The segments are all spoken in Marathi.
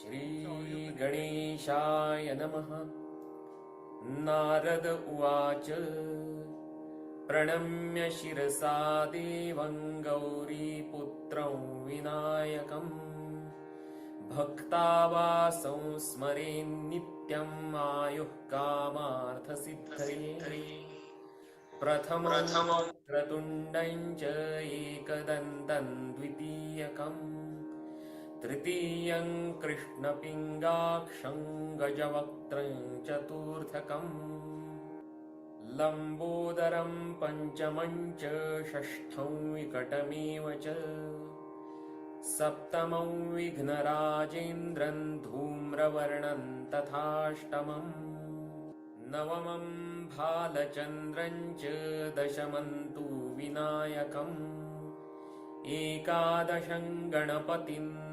श्रीगणेशाय नमः. नारद उवाच. प्रणम्य शिरसा देवं गौरीपुत्रं विनायकम् भक्तावासं स्मरेन्नित्यम् आयुः कामार्थसिद्धये. प्रथमं क्रतुण्डं च एकदन्तं द्वितीयकम्. तृतीयं कृष्णपिङ्गाक्षं गजवक्त्रं चतुर्थकम्। लम्बोदरं च षष्ठं विकटमेव च। सप्तमं विघ्नराजेन्द्रं धूम्रवर्णं तथाष्टमम्। नवमं च दशमं तु विनायकम्। एकादशं गणपतिं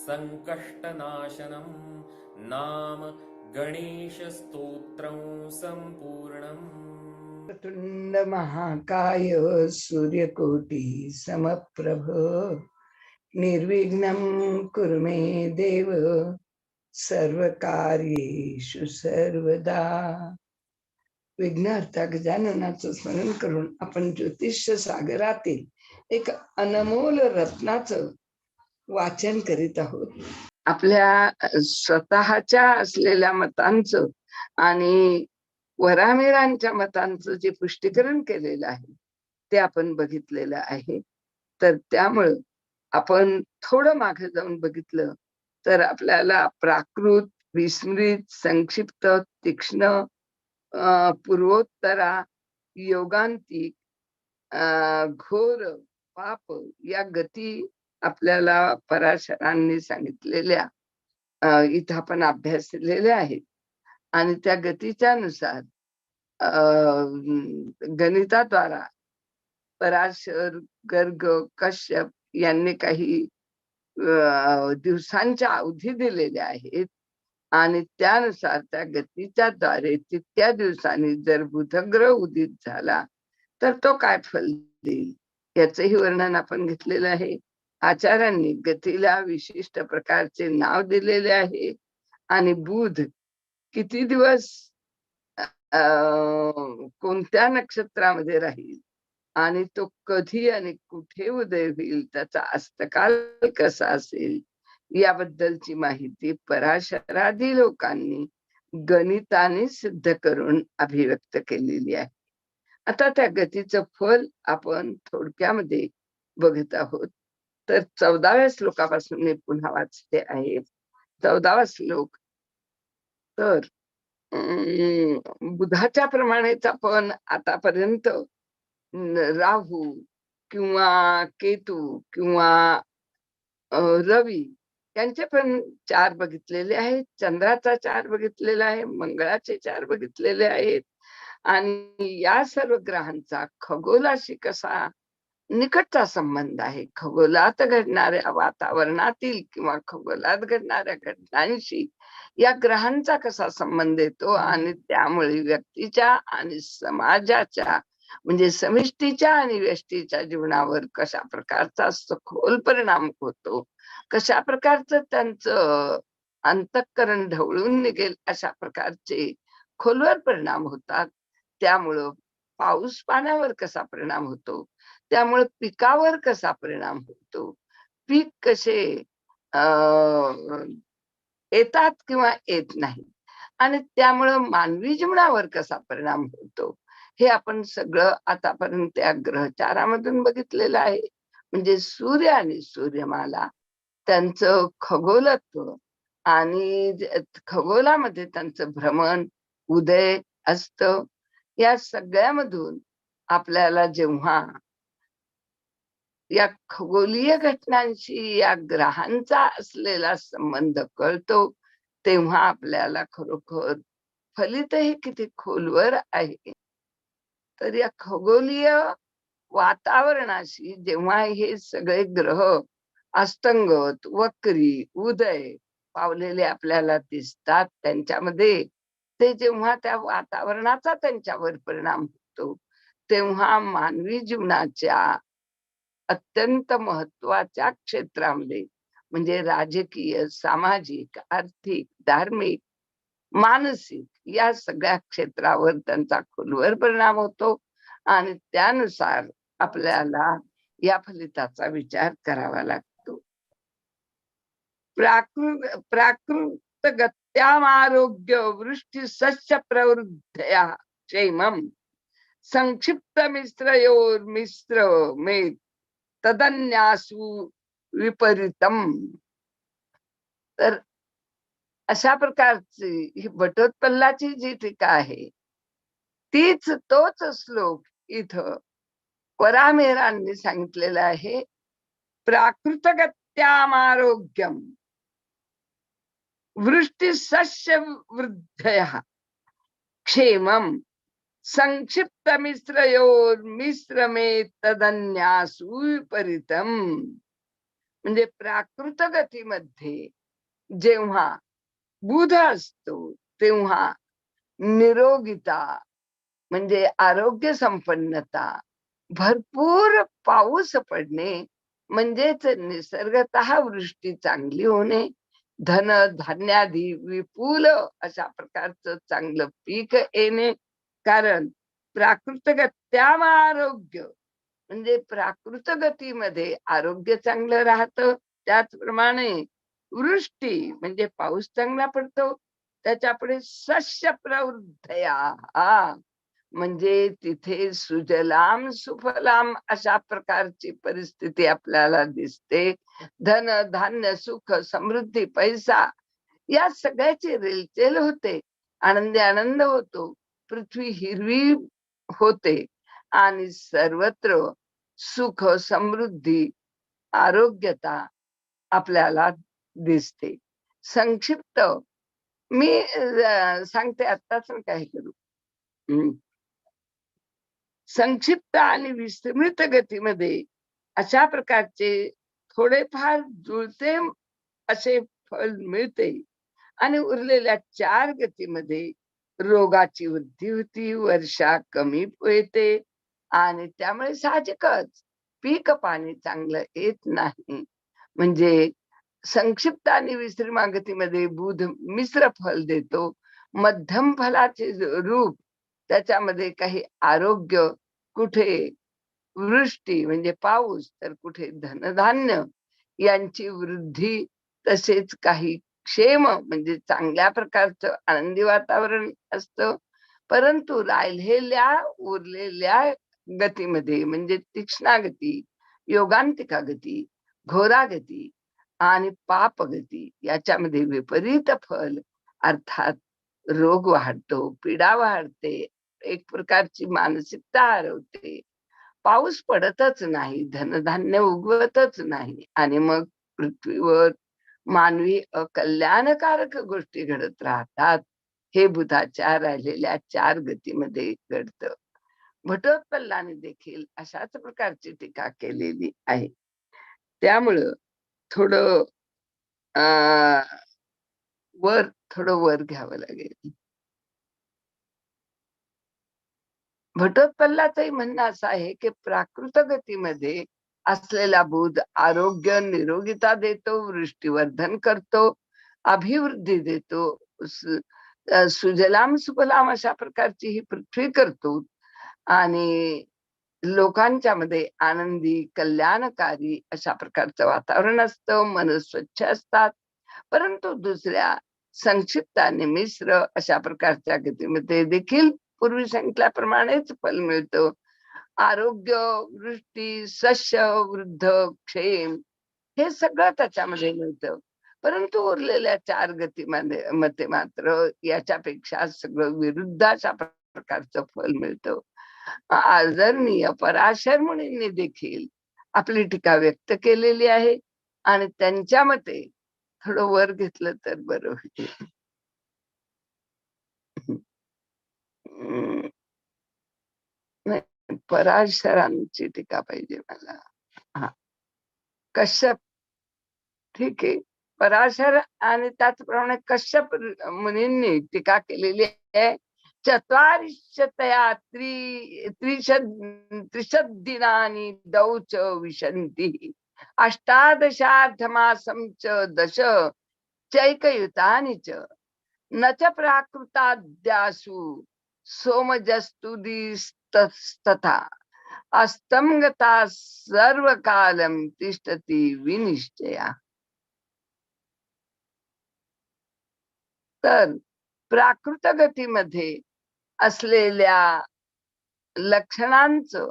सङ्कष्टनाशनं नाम गणेशस्तोत्रं सम्पूर्णम्। तुंड महाकाय सूर्यकोटि समप्रभ। निर्विघ्नं कुरु मे देव। सर्वकार्येषु सर्वदा। विघ्नहर्ता गजाननाचं स्मरण करून आपण ज्योतिष सागरातील एक अनमोल रत्नाचं वाचन करीत आहोत. आपल्या स्वतःच्या असलेल्या मतांचं आणि वरामेरांच्या मतांचं जे पुष्टीकरण केलेलं आहे ते आपण बघितलेलं आहे. तर त्यामुळं आपण थोडं मागे जाऊन बघितलं तर आपल्याला प्राकृत विस्मृत संक्षिप्त तीक्ष्ण पूर्वोत्तरा योगांतिक घोर पाप या गती आपल्याला पराशरांनी सांगितलेल्या इथं आपण अभ्यासलेल्या आहेत. आणि त्या गतीच्या नुसार अं, गणिताद्वारा पराशर गर्ग कश्यप यांनी काही दिवसांच्या अवधी दिलेल्या आहेत. आणि त्यानुसार त्या गतीच्या द्वारे तितक्या दिवसांनी जर बुधग्रह उदित झाला तर तो काय फल देईल? याचंही वर्णन आपण घेतलेलं आहे. आचार्यांनी गतीला विशिष्ट प्रकारचे नाव दिलेले आहे. आणि बुध किती दिवस अं, कोणत्या नक्षत्रामध्ये राहील? आणि तो कधी आणि कुठे उदय होईल? त्याचा अस्तकाल कसा असेल? याबद्दलची माहिती पराशरादी लोकांनी गणिताने सिद्ध करून अभिव्यक्त केलेली आहे. आता त्या गतीचं फल आपण थोडक्यामध्ये बघत आहोत. तर चौदाव्या श्लोकापासून मी पुन्हा वाचते आहे. चौदावा श्लोक. तर बुधाच्या प्रमाणेचा पण आतापर्यंत राहू किंवा केतू किंवा रवी यांचे पण चार बघितलेले आहेत. चंद्राचा चार बघितलेला आहे. मंगळाचे चार बघितलेले आहेत. आणि या सर्व ग्रहांचा खगोलाशी कसा निकटचा संबंध आहे. खगोलात घडणाऱ्या वातावरणातील किंवा खगोलात घडणाऱ्या घटनांशी या ग्रहांचा कसा संबंध येतो आणि त्यामुळे व्यक्तीच्या आणि समाजाच्या म्हणजे समिष्टीच्या आणि व्यष्टीच्या जीवनावर कशा प्रकारचा सखोल परिणाम होतो? कशा प्रकारचं त्यांचं अंतःकरण ढवळून निघेल? अशा प्रकारचे खोलवर परिणाम होतात. त्यामुळं पाऊस पाण्यावर कसा परिणाम होतो? त्यामुळे पिकावर कसा परिणाम होतो? पीक कसे येतात किंवा येत नाही? आणि त्यामुळं मानवी जीवनावर कसा परिणाम होतो? हे आपण सगळं आतापर्यंत त्या ग्रहचारामधून बघितलेलं आहे. म्हणजे सूर्य आणि सूर्यमाला त्यांचं खगोलत्व आणि खगोलामध्ये त्यांचं भ्रमण उदय अस्त या सगळ्यामधून आपल्याला जेव्हा या खगोलीय घटनांशी या ग्रहांचा असलेला संबंध कळतो तेव्हा आपल्याला खरोखर फलित हे किती खोलवर आहे. तर या खगोलीय वातावरणाशी जेव्हा हे सगळे ग्रह अस्तंगत वक्री उदय पावलेले आपल्याला दिसतात त्यांच्यामध्ये ते जेव्हा त्या वातावरणाचा त्यांच्यावर परिणाम होतो तेव्हा मानवी जीवनाच्या अत्यंत महत्त्वाच्या क्षेत्रामध्ये म्हणजे राजकीय सामाजिक आर्थिक धार्मिक मानसिक या सगळ्या क्षेत्रावर त्यांचा खोलवर परिणाम होतो आणि त्यानुसार आपल्याला या फलिताचा विचार करावा लागतो. प्राकृत प्राकृत गत्यामारोग्य वृष्टी सस्य प्रवृद्धया क्षेमम संक्षिप्त मिश्रयोर मिश्र मे तदन्यासु विपरीतम। तर अशा प्रकारची ही भटोत्पल्लाची जी टीका आहे तीच तोच श्लोक इथं परामेरांनी सांगितलेला आहे प्राकृतगत्यामारोग्यम। वृष्टी सस्य वृद्धय क्षेमम। संक्षिप्त मिश्रयोर मिश्रमे तदन्यासु विपरीतम म्हणजे प्राकृत गतीमध्ये जेव्हा बुध असतो तेव्हा निरोगिता म्हणजे आरोग्य संपन्नता भरपूर पाऊस पडणे म्हणजेच निसर्गत वृष्टी चांगली होणे धन धान्यादी विपुल अशा प्रकारचं चांगलं पीक येणे कारण प्राकृतगत्याम आरोग्य म्हणजे प्राकृत गतीमध्ये आरोग्य चांगलं राहतं त्याचप्रमाणे वृष्टी म्हणजे पाऊस चांगला पडतो त्याच्यापुढे सस्य प्रवृद्धया हा. म्हणजे तिथे सुजलाम सुफलाम अशा प्रकारची परिस्थिती आपल्याला दिसते. धन धान्य सुख समृद्धी पैसा या सगळ्याची रेलचेल होते. आनंदी आनंद होतो. पृथ्वी हिरवी होते आणि सर्वत्र सुख समृद्धी आरोग्यता आपल्याला दिसते संक्षिप्त मी सांगते आत्ताच काय करू हम्म. संक्षिप्त आणि विस्मृत गतीमध्ये अशा प्रकारचे थोडेफार जुळते असे फल मिळते आणि उरलेल्या चार गतीमध्ये रोगाची वृद्धी होती वर्षा कमी येते आणि त्यामुळे साहजिकच पीक पाणी चांगलं येत नाही. म्हणजे संक्षिप्त आणि विसरी मागतीमध्ये बुध मिश्र फल देतो. मध्यम फलाचे रूप त्याच्यामध्ये काही आरोग्य कुठे वृष्टी म्हणजे पाऊस तर कुठे धनधान्य यांची वृद्धी तसेच काही क्षेम म्हणजे चांगल्या प्रकारचं आनंदी वातावरण असतं. परंतु राहिलेल्या उरलेल्या गतीमध्ये म्हणजे तीक्ष्णा गती योगांतिका गती घोरा गती आणि पाप गती याच्यामध्ये विपरीत फल अर्थात रोग वाढतो पीडा वाढते एक प्रकारची मानसिकता हरवते. पाऊस पडतच नाही धनधान्य उगवतच नाही आणि मग पृथ्वीवर मानवी अकल्याणकारक गोष्टी घडत राहतात. हे बुधाच्या राहिलेल्या चार गतीमध्ये घडतं. भटोत्पल्लाने देखील अशाच प्रकारची टीका केलेली आहे. त्यामुळं थोडं अं, वर थोडं वर घ्यावं लागेल. भटोत्पल्लाचंही म्हणणं असं आहे की प्राकृत गतीमध्ये असलेला बुध आरोग्य निरोगिता देतो वृष्टीवर्धन करतो अभिवृद्धी देतो. सुजलाम सुफलाम अशा प्रकारची ही पृथ्वी करतो. आणि लोकांच्या मध्ये आनंदी कल्याणकारी अशा प्रकारचं वातावरण असतं. मन स्वच्छ असतात. परंतु दुसऱ्या संक्षिप्त आणि मिश्र अशा प्रकारच्या गतीमध्ये देखील पूर्वी सांगितल्याप्रमाणेच फल मिळतं. आरोग्य वृष्टी सस्य वृद्ध क्षेम हे सगळं त्याच्यामध्ये मिळतं. परंतु उरलेल्या चार गतीमध्ये मते मात्र याच्यापेक्षा सगळं विरुद्ध अशा प्रकारचं फल मिळतं. आदरणीय पराशर मुनींनी देखील आपली टीका व्यक्त केलेली आहे आणि त्यांच्या मते थोडं वर घेतलं तर बरं होईल. पराशरांची टीका पाहिजे मला. हा. कश्यप ठीक आहे. पराशर आणि त्याचप्रमाणे कश्यप मुनींनी टीका केलेली आहे. चत्वारिशतया त्रि त्रिशद त्रिशद दिनानि दौच विशन्ति. अष्टादशार्धमासं च दश चैकयुतानि च। न च प्राकृताद्यासु तथा अस्तं सर्व कालम तिष्ठति विनिश्चया। तर प्राकृत गतीमध्ये असलेल्या लक्षणांचं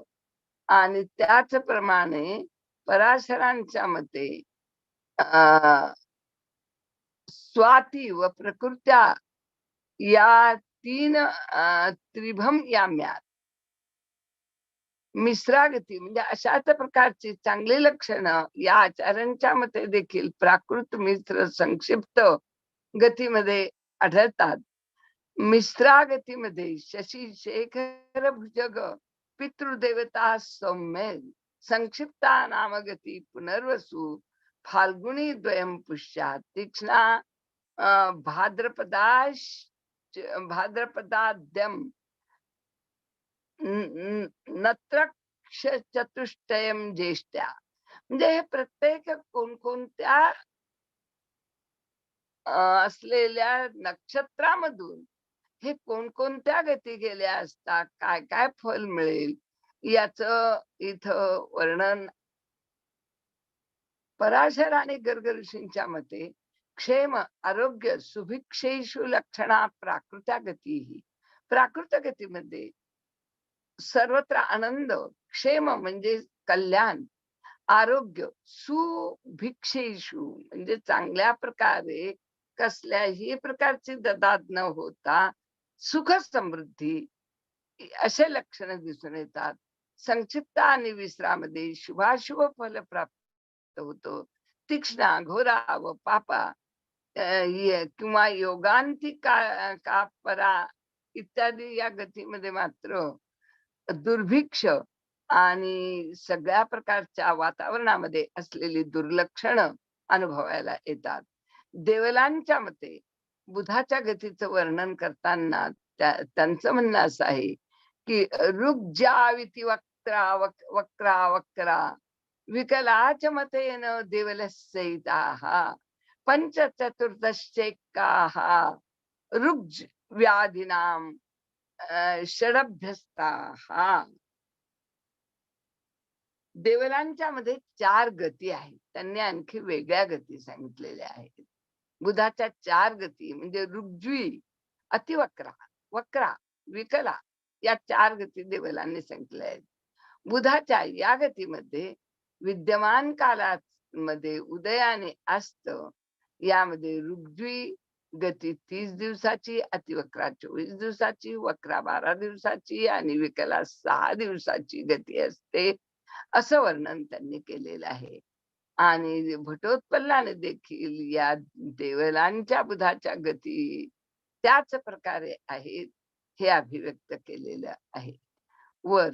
आणि त्याचप्रमाणे पराशरांच्या मते अं, स्वाती व प्रकृत्या या तीन अं, त्रिभम याम्यात मिश्रागती म्हणजे अशाच प्रकारची चांगली लक्षणं या आचार्यांच्या मते देखील प्राकृत मिश्र संक्षिप्त गतीमध्ये आढळतात. मिश्रा गतीमध्ये शशी शेखर भुजग पितृदेवता सौम्य संक्षिप्ता नामगती पुनर्वसु फाल्गुनी द्वयं पुष्या तीक्ष्णा अं, भाद्रपदाश भाद्रपदाद्यम नत्रक्ष चतुष्टयम ज्येष्ठ्या. म्हणजे हे प्रत्येक कोणकोणत्या असलेल्या नक्षत्रामधून हे कोणकोणत्या गती गेल्या असता काय काय फल मिळेल? याच इथं वर्णन पराशर आणि गर्ग ऋषींच्या मते क्षेम आरोग्य सुभिक्षेषु लक्षणा प्राकृत्या गती ही प्राकृत गतीमध्ये सर्वत्र आनंद क्षेम म्हणजे कल्याण आरोग्य सुभिक्षेशू म्हणजे चांगल्या प्रकारे कसल्याही प्रकारची ददात न होता सुख समृद्धी असे लक्षण दिसून येतात. संक्षिप्त आणि विश्रामध्ये शुभाशुभ फल प्राप्त होतो. तीक्ष्णा घोरा व पापा किंवा योगांती का का परा इत्यादी या गतीमध्ये मात्र दुर्भिक्ष आणि सगळ्या प्रकारच्या वातावरणामध्ये असलेली दुर्लक्षण अनुभवायला येतात. देवलांच्या मते बुधाच्या गतीचं वर्णन करताना त्यांचं म्हणणं असं आहे की ऋग्जाविती वक्रा वक वक्रा वक्रा विकलाच मतेन देवलसहिताः पंचचतुर्दशेकाः ऋग्ज व्याधीनाम अं, देवलांच्या मध्ये चार गती आहेत. त्यांनी आणखी वेगळ्या गती सांगितलेल्या आहेत. बुधाच्या चार गती म्हणजे ऋग्जवी अतिवक्रा वक्रा विकला या चार गती देवलांनी सांगितल्या आहेत. बुधाच्या या गतीमध्ये विद्यमान कालात मध्ये उदयाने अस्त यामध्ये ऋग्जवी गती तीस दिवसाची अतिवक्रा चोवीस दिवसाची वक्रा बारा दिवसाची आणि विकला सहा दिवसाची गती असते असं वर्णन त्यांनी केलेलं आहे. आणि भटोत्पन्नाने देखील या देवलांच्या बुधाच्या गती त्याच प्रकारे आहेत हे अभिव्यक्त केलेलं आहे. वर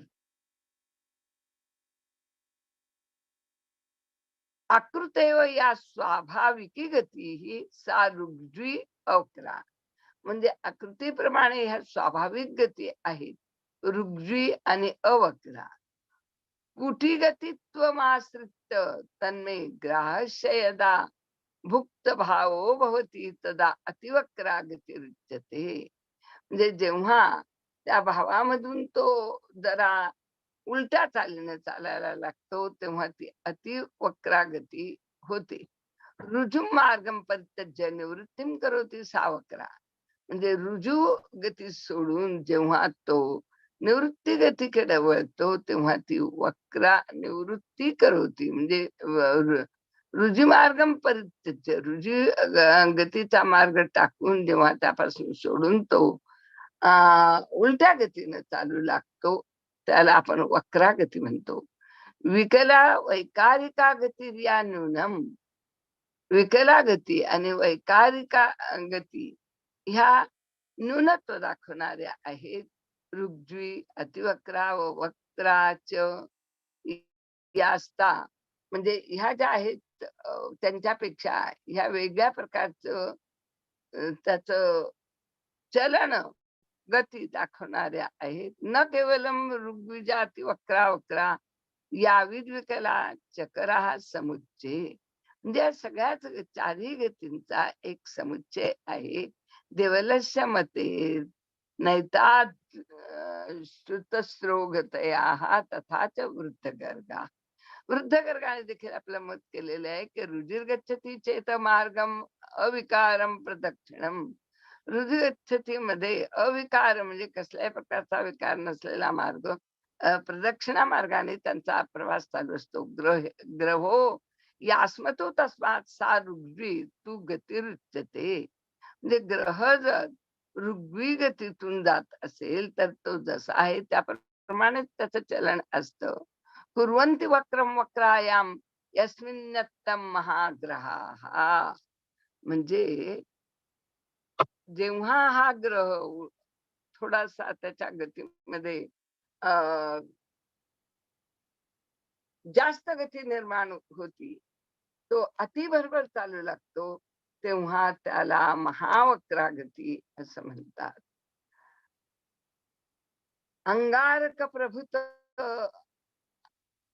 आकृतेव या स्वाभाविकी गती ही सा अकरा म्हणजे आकृतीप्रमाणे ह्या स्वाभाविक गती आहेत. ऋग्जवी आणि अवक्रा कुठी गतित्वमाश्रित तन्मे ग्राहस्य यदा भुक्त भावो भवती तदा अतिवक्रा गतिरुच्यते म्हणजे जेव्हा त्या भावामधून तो जरा उलट्या चालीने चालायला लागतो तेव्हा ती अति वक्रागती होते. रुजू मार्गम परित्यज्य निवृत्तीम करोती सावक्रा म्हणजे रुजू गती सोडून जेव्हा तो निवृत्ती गतीकडे वळतो तेव्हा ती वक्रा निवृत्ती करवती म्हणजे व- रुजू मार्गम परित्यज्य रुजू गतीचा मार्ग टाकून जेव्हा त्यापासून सोडून तो उलट्या गतीने चालू लागतो त्याला आपण वक्रागती म्हणतो. विकला वैकारिका गती या न्यूनम. विकला गती आणि वैकारिका गती ह्या न्यूनत्व दाखवणाऱ्या आहेत. ऋग्वी अतिवक्रा व वक्राच यास्ता. म्हणजे ह्या ज्या आहेत त्यांच्यापेक्षा ह्या वेगळ्या प्रकारचं त्याच त्याचं चलन गती दाखवणाऱ्या आहेत. न केवलम ऋग्विजाती वक्रा वक्रा या विकला हा समुच्चय म्हणजे या सगळ्याच चारही गतींचा एक समुच्चय आहे. देवलस्य मते नैतात श्रुतस्रोगतया तथाच वृद्ध गर्गा वृद्ध गर्गाने देखील आपलं मत केलेलं आहे की रुधिर गच्छती चेत मार्गम अविकारम प्रदक्षिणम. रुधिर अविकार म्हणजे कसल्याही प्रकारचा विकार नसलेला मार्ग प्रदक्षिणा मार्गाने त्यांचा प्रवास चालू असतो. ग्रह ग्रहो यास्मतो तस्मात सा ऋग्वी तू गतिरुच्यते. म्हणजे ग्रह जर ऋग्वी गतीतून जात असेल तर तो जसा आहे त्याप्रमाणेच त्याचं चलन असत. कुर्वन्ति वक्रम वक्रायाम यस्मिन्नत्तम महाग्रहा. म्हणजे जेव्हा हा ग्रह थोडासा त्याच्या गतीमध्ये अं जास्त गती निर्माण होती तो अतिबरोबर चालू लागतो तेव्हा त्याला महावक्रागती असं म्हणतात. अंगारक प्रभुत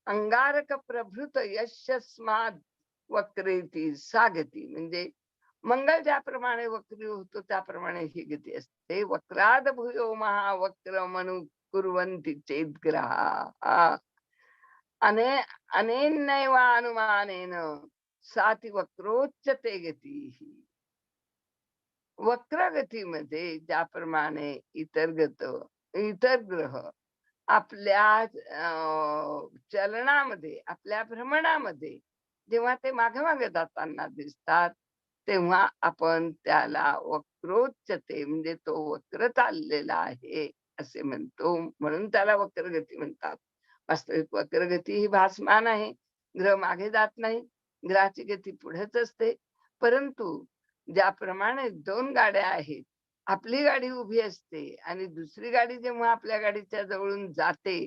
अंगारक प्रभृत यशस्माद वक्रेती सागती म्हणजे मंगल ज्याप्रमाणे वक्री होतो त्याप्रमाणे ही गती असते. वक्राद भूयो महावक्र मनु कुर्वन्ति चेत ग्रहा. अने नैव अनुमानेन साती वक्रोच्चते गती. वक्रगतीमध्ये ज्याप्रमाणे इतर गत इतर ग्रह आपल्या अं, चलनामध्ये आपल्या भ्रमणामध्ये जेव्हा ते मागे मागे जाताना दिसतात तेव्हा आपण त्याला वक्रोच्चते म्हणजे तो वक्र चाललेला आहे असे म्हणतो. म्हणून त्याला वक्रगती म्हणतात. वास्तविक वक्रगती ही भासमान आहे. ग्रह मागे जात नाही. ग्रहाची गती पुढेच असते. परंतु ज्याप्रमाणे दोन गाड्या आहेत आपली गाडी उभी असते आणि दुसरी गाडी जेव्हा आपल्या गाडीच्या जवळून जाते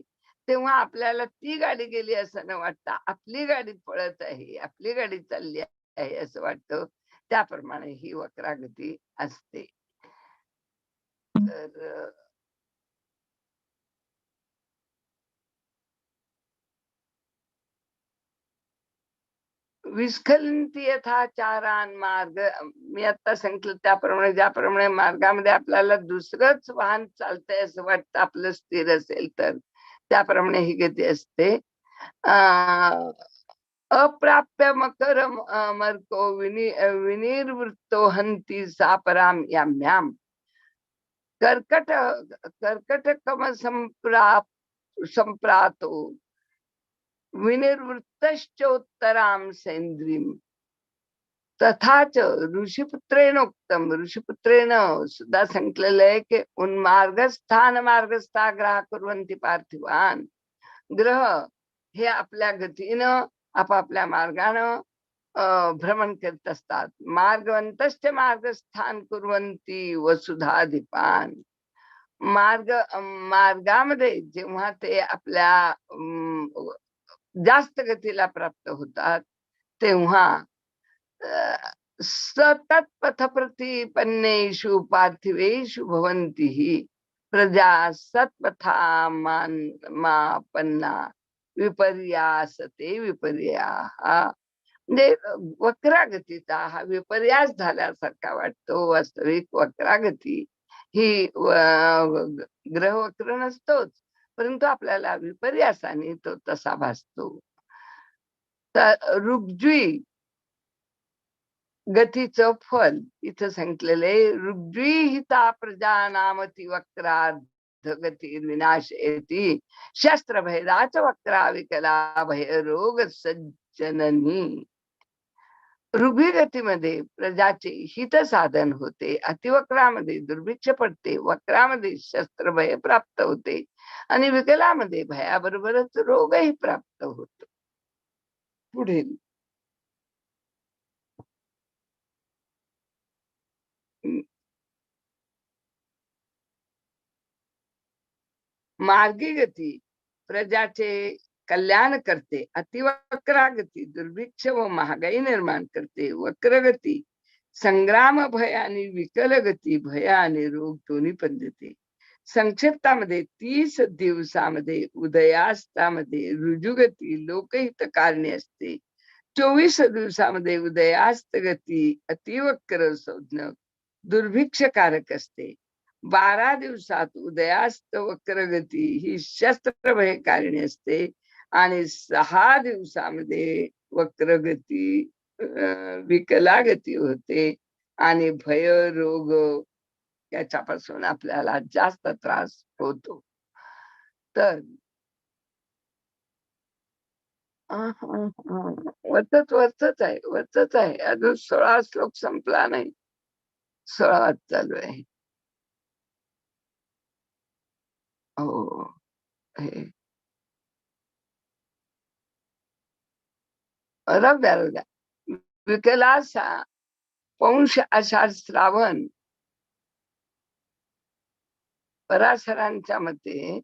तेव्हा आपल्याला ती गाडी गेली असं न वाटतं आपली गाडी पळत आहे आपली गाडी चालली आहे असं वाटतं. त्याप्रमाणे ही वक्रागती असते. तर विस्खलंती यथा चारान मार्ग मी आता सांगितलं त्याप्रमाणे ज्याप्रमाणे मार्गामध्ये आपल्याला दुसरंच वाहन चालतंय असं वाटतं आपलं स्थिर असेल तर त्याप्रमाणे ही गती असते. अं, अप्राप्य मकरम अं, विनि विनिर्वृत्तो हंती सापराम याम्याम। कर्कट कर्कट कम संप्राप संप्रातो विनिर्वृत्तश्चोत्तराम सेंद्रीम तथाच च ऋषिपुत्रेण सुद्धा सांगितलेलं आहे की उन्मार्गस्थान मार्गस्था ग्रह कुर्वंती पार्थिवान। ग्रह हे आपल्या गतीनं आपापल्या मार्गानं भ्रमण करत असतात. मार्गवंतश्च मार्गस्थान कुर्वंती वसुधाधिपान मार्ग अं, मार्गामध्ये जेव्हा ते आपल्या जास्त गतीला प्राप्त होतात तेव्हा सतत पथप्रतिपन्नेषु पार्थिवेषु भवंती ही प्रजा सत्पथा मान मापन्ना विपर्यासते विपर्या. म्हणजे वक्रागतीचा हा विपर्यास झाल्यासारखा वाटतो वास्तविक वक्रागती. ही ग्रह वक्र नसतोच परंतु आपल्याला विपर्यासाने तो तसा भासतो. तर रुग्जुई गतीचं फल इथं सांगितलेलं आहे. रुग्जुई हिता प्रजा नामती वक्रार्ध गती विनाश येती शस्त्र भयदाच वक्रा विकला भय रोग सज्जननी रुभिगतीमध्ये प्रजाचे हित साधन होते अतिवक्रामध्ये दुर्भिक्ष पडते वक्रामध्ये शस्त्र भय प्राप्त होते आणि विकलामध्ये भयाबरोबरच रोगही प्राप्त होतो. पुढील मार्गी गती प्रजाचे कल्याण करते अतिवक्रागती दुर्भिक्ष व महागाई निर्माण करते वक्रगती संग्राम भय आणि विकल गती भय आणि रोग दोन्ही पण देते. संक्षिप्तामध्ये तीस दिवसामध्ये उदयास्तामध्ये रुजुगती लोकहित कारणे असते. चोवीस दिवसामध्ये उदयास्त गती अतिवक्र संज्ञक दुर्भिक्षकारक असते. बारा दिवसात उदयास्त वक्रगती ही शस्त्रभय कारणी असते. आणि सहा दिवसामध्ये वक्रगती विकलागती होते. आणि भय रोग याच्यापासून आपल्याला जास्त त्रास होतो. तर वरच वरच आहे वरच आहे. अजून सोळा श्लोक संपला नाही. सोळा चालू आहे. हो हे रव्या विकलासा पौष आषाढ श्रावण पराशरांच्या मते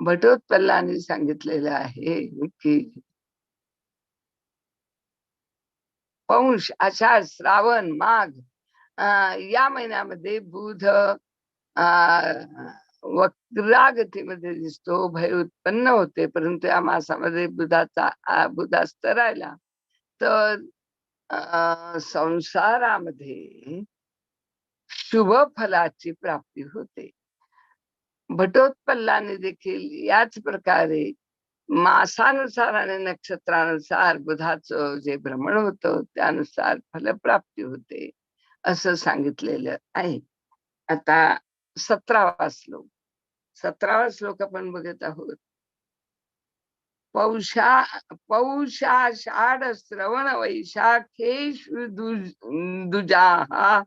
भटोत्पल्लाने सांगितलेलं आहे की पौष आषाढ श्रावण माघ या महिन्यामध्ये बुध वक्रागतीमध्ये दिसतो भय उत्पन्न होते परंतु या मासामध्ये बुधाचा बुधास्त राहिला तर संसारामध्ये शुभ फलाची प्राप्ती होते भटोत्पल्लाने देखील याच प्रकारे मासानुसार आणि नक्षत्रानुसार बुधाचं जे भ्रमण होतं त्यानुसार फलप्राप्ती होते असं सांगितलेलं आहे. आता सतरावा श्लोक. सतरावा श्लोक आपण बघत आहोत. पौषा पौषाषाढ श्रवण वैशाखेषु दुजाहा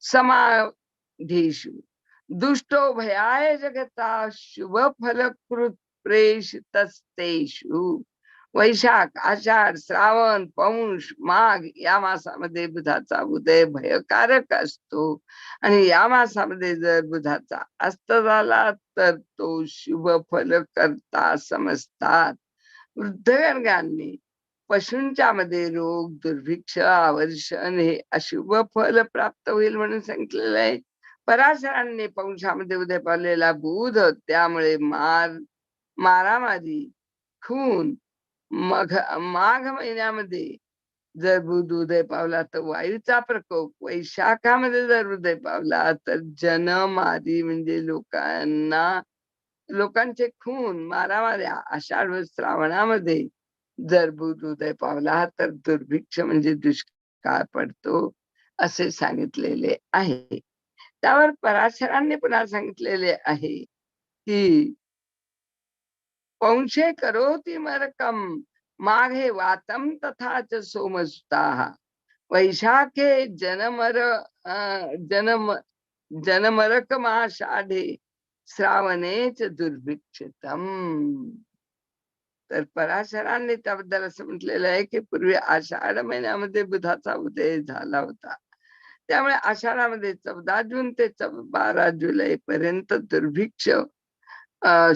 समाधीषु। दुष्टो भयाय जगता शुभ फलकृत प्रेषितस्तेषु। वैशाख आषाढ श्रावण पौष माघ या मासामध्ये बुधाचा उदय भयकारक असतो. आणि या मासामध्ये जर बुधाचा अस्त झाला तर तो शुभ फल करता समजतात. वृद्धवर्गांनी पशूंच्या मध्ये रोग दुर्भिक्ष आवर्षण हे अशुभ फल प्राप्त होईल म्हणून सांगितलेलं आहे. पराशरांनी पौषामध्ये उदय पावलेला बुध त्यामुळे मार मारामारी खून मघ माघ महिन्यामध्ये जर बुध उदय पावला तर वायूचा प्रकोप वैशाखामध्ये जर उदय पावला तर जनमारी म्हणजे लोकांना लोकांचे खून मारामाऱ्या आषाढ व श्रावणामध्ये जर बुध उदय पावला तर दुर्भिक्ष म्हणजे दुष्काळ पडतो असे सांगितलेले आहे. त्यावर पराशरांनी पुन्हा सांगितलेले आहे की पौंशे करोती मरकम माघे वातम च सोमसुता। वैशाखे जनमर जनम जनमरकमाषाढे च दुर्भिक्षितम। तर पराशरांनी त्याबद्दल असं म्हटलेलं आहे की पूर्वी आषाढ महिन्यामध्ये बुधाचा उदय झाला होता. त्यामुळे आषाढामध्ये चौदा जून ते बारा जुलै पर्यंत दुर्भिक्ष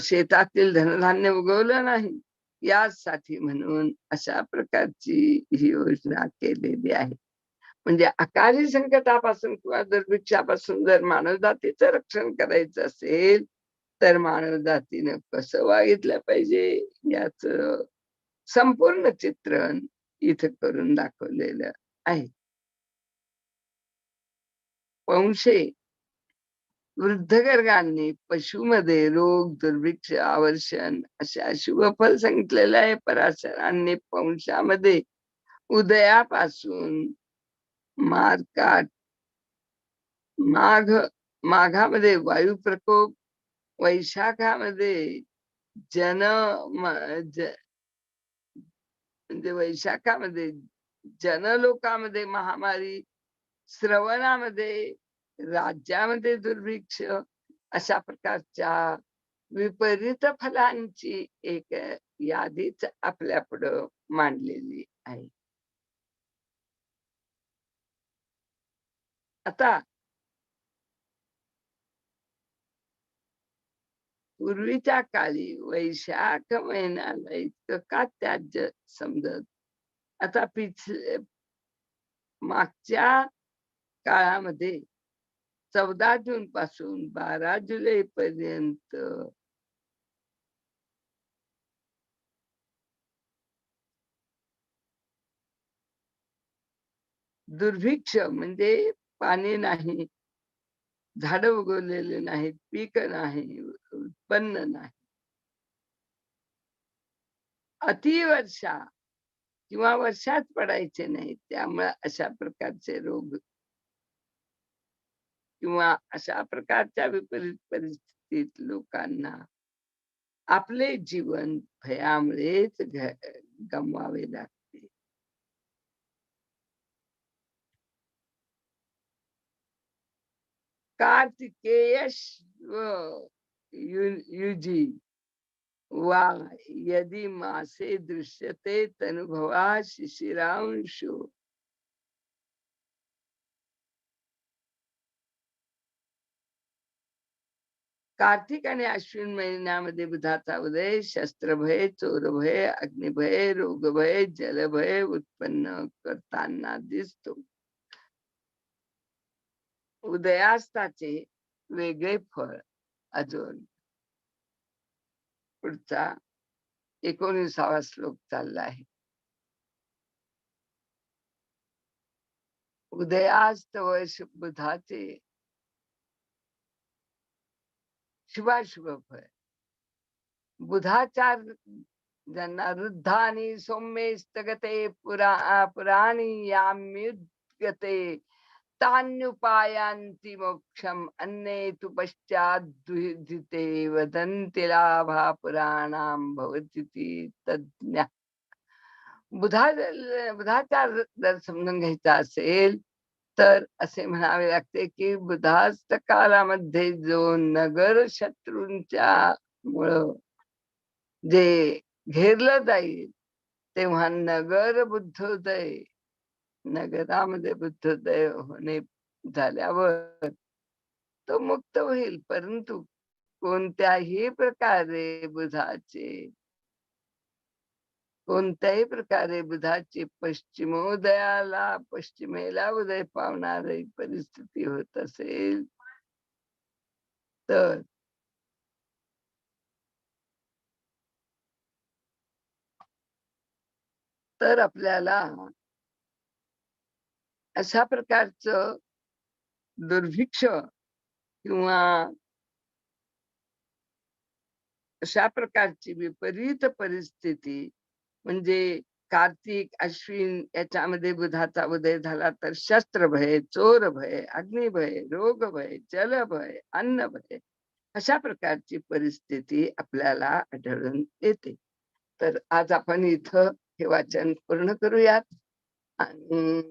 शेतातील धनधान्य उगवलं नाही. यासाठी म्हणून अशा प्रकारची ही योजना केलेली आहे. म्हणजे अकाली संकटापासून किंवा दुर्भिक्षापासून जर मानवजातीचं रक्षण करायचं असेल तर मानवजातीनं कसं वागितलं पाहिजे याच संपूर्ण चित्रण इथं करून दाखवलेलं आहे. पंशे वृद्ध गर्गांनी पशुमध्ये रोग दुर्भिक्ष आवर्षण अशा शुभफल सांगितलेलं आहे. पराशरांनी पंशामध्ये उदयापासून मारकाट माघ माघामध्ये वायू प्रकोप वैशाखामध्ये जन म्हणजे वैशाखामध्ये जनलोकामध्ये महामारी श्रवणामध्ये राज्यामध्ये दुर्भिक्ष अशा प्रकारच्या विपरीत फलांची एक यादीच आपल्या पुढं मांडलेली आहे. आता पूर्वीच्या काळी वैशाख महिन्याला इतकं का त्याज्य समजत? आता पिछ मागच्या काळामध्ये चौदा जून पासून बारा जुलै पर्यंत. दुर्भिक्ष म्हणजे पाणी नाही. झाड उगवलेले नाहीत पीक नाही उत्पन्न नाही. अतिवर्षा किंवा वर्षात पडायचे नाही त्यामुळे अशा प्रकारचे रोग किंवा अशा प्रकारच्या विपरीत परिस्थितीत लोकांना आपले जीवन भयामुळेच गमवावे लागते. कार्तिकेयश व यु- युजी. वा यदि मासे दृश्यते तनुभवा शिशिरांशो. कार्तिक आणि अश्विन महिन्यामध्ये बुधाचा उदय शस्त्रभय चोरभय अग्निभय रोगभय जलभय उत्पन्न करताना दिसतो. उदयास्ताचे वेगळे फळ अजून. पुढचा एकोणीसावा श्लोक चालला आहे. उदयास्तव बुधाचे शुभाशुभ फळ बुधाचार ज्यांना वृद्धा आणि सौम्य स्थगते पुरा पुराणी याम्युद्गते. तान्युपायांती मोक्षम अन्ये तु पश्चात वदन्ति लाभा पुराणां भवतीति तज्ञ बुधा बुधाचा जर समजून घ्यायचा असेल तर असे म्हणावे लागते की बुधास्त कालामध्ये जो नगर शत्रूंच्या मुळं जे घेरलं जाईल तेव्हा नगर बुद्धोदय नगरामध्ये बुद्धोदय होणे झाल्यावर तो मुक्त होईल. परंतु कोणत्याही प्रकारे बुधाचे कोणत्याही प्रकारे बुधाची पश्चिमोदयाला पश्चिमेला उदय पावणारी परिस्थिती होत असेल तर तर आपल्याला अशा प्रकारचं दुर्भिक्ष किंवा अशा प्रकारची विपरीत परिस्थिती म्हणजे कार्तिक अश्विन याच्यामध्ये बुधाचा उदय झाला तर शस्त्र भय चोर भय अग्निभय रोग भय जल भय अन्न भय अशा प्रकारची परिस्थिती आपल्याला आढळून येते. तर आज आपण इथं हे वाचन पूर्ण करूयात आणि